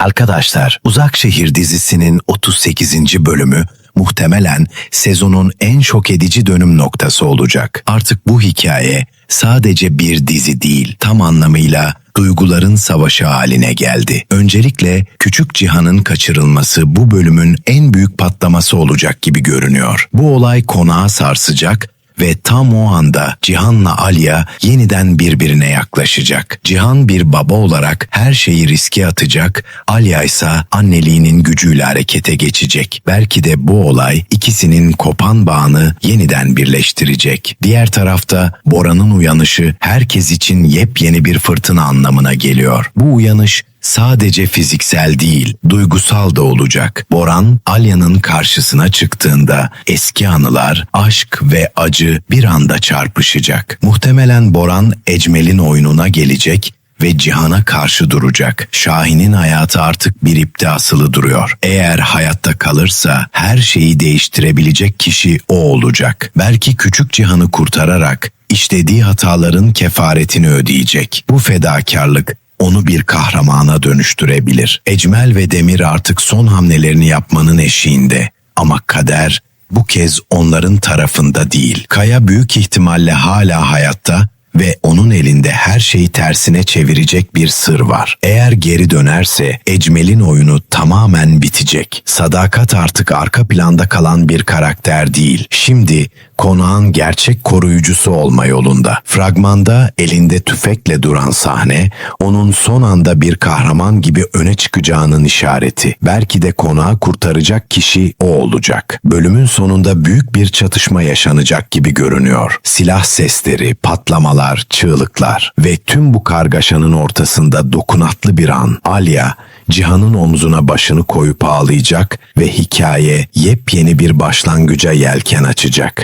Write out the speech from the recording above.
Arkadaşlar, Uzak Şehir dizisinin 38. bölümü muhtemelen sezonun en şok edici dönüm noktası olacak. Artık bu hikaye sadece bir dizi değil, tam anlamıyla duyguların savaşı haline geldi. Öncelikle Küçük Cihan'ın kaçırılması bu bölümün en büyük patlaması olacak gibi görünüyor. Bu olay konağı sarsacak ve tam o anda Cihan'la Alya yeniden birbirine yaklaşacak. Cihan bir baba olarak her şeyi riske atacak, Alya ise anneliğinin gücüyle harekete geçecek. Belki de bu olay ikisinin kopan bağını yeniden birleştirecek. Diğer tarafta Bora'nın uyanışı herkes için yepyeni bir fırtına anlamına geliyor. Bu uyanış sadece fiziksel değil, duygusal da olacak. Boran, Alya'nın karşısına çıktığında eski anılar, aşk ve acı bir anda çarpışacak. Muhtemelen Boran Ecmel'in oyununa gelecek ve Cihan'a karşı duracak. Şahin'in hayatı artık bir ipte asılı duruyor. Eğer hayatta kalırsa her şeyi değiştirebilecek kişi o olacak. Belki küçük Cihan'ı kurtararak işlediği hataların kefaretini ödeyecek. Bu fedakarlık onu bir kahramana dönüştürebilir. Ecmel ve Demir artık son hamlelerini yapmanın eşiğinde. Ama kader bu kez onların tarafında değil. Kaya büyük ihtimalle hala hayatta ve onun elinde her şeyi tersine çevirecek bir sır var. Eğer geri dönerse Ecmel'in oyunu tamamen bitecek. Sadakat artık arka planda kalan bir karakter değil. Şimdi konağın gerçek koruyucusu olma yolunda. Fragmanda elinde tüfekle duran sahne onun son anda bir kahraman gibi öne çıkacağının işareti. Belki de konağı kurtaracak kişi o olacak. Bölümün sonunda büyük bir çatışma yaşanacak gibi görünüyor. Silah sesleri, patlamalar, çığlıklar ve tüm bu kargaşanın ortasında dokunaklı bir an. Alya Cihan'ın omzuna başını koyup ağlayacak ve hikaye yepyeni bir başlangıca yelken açacak.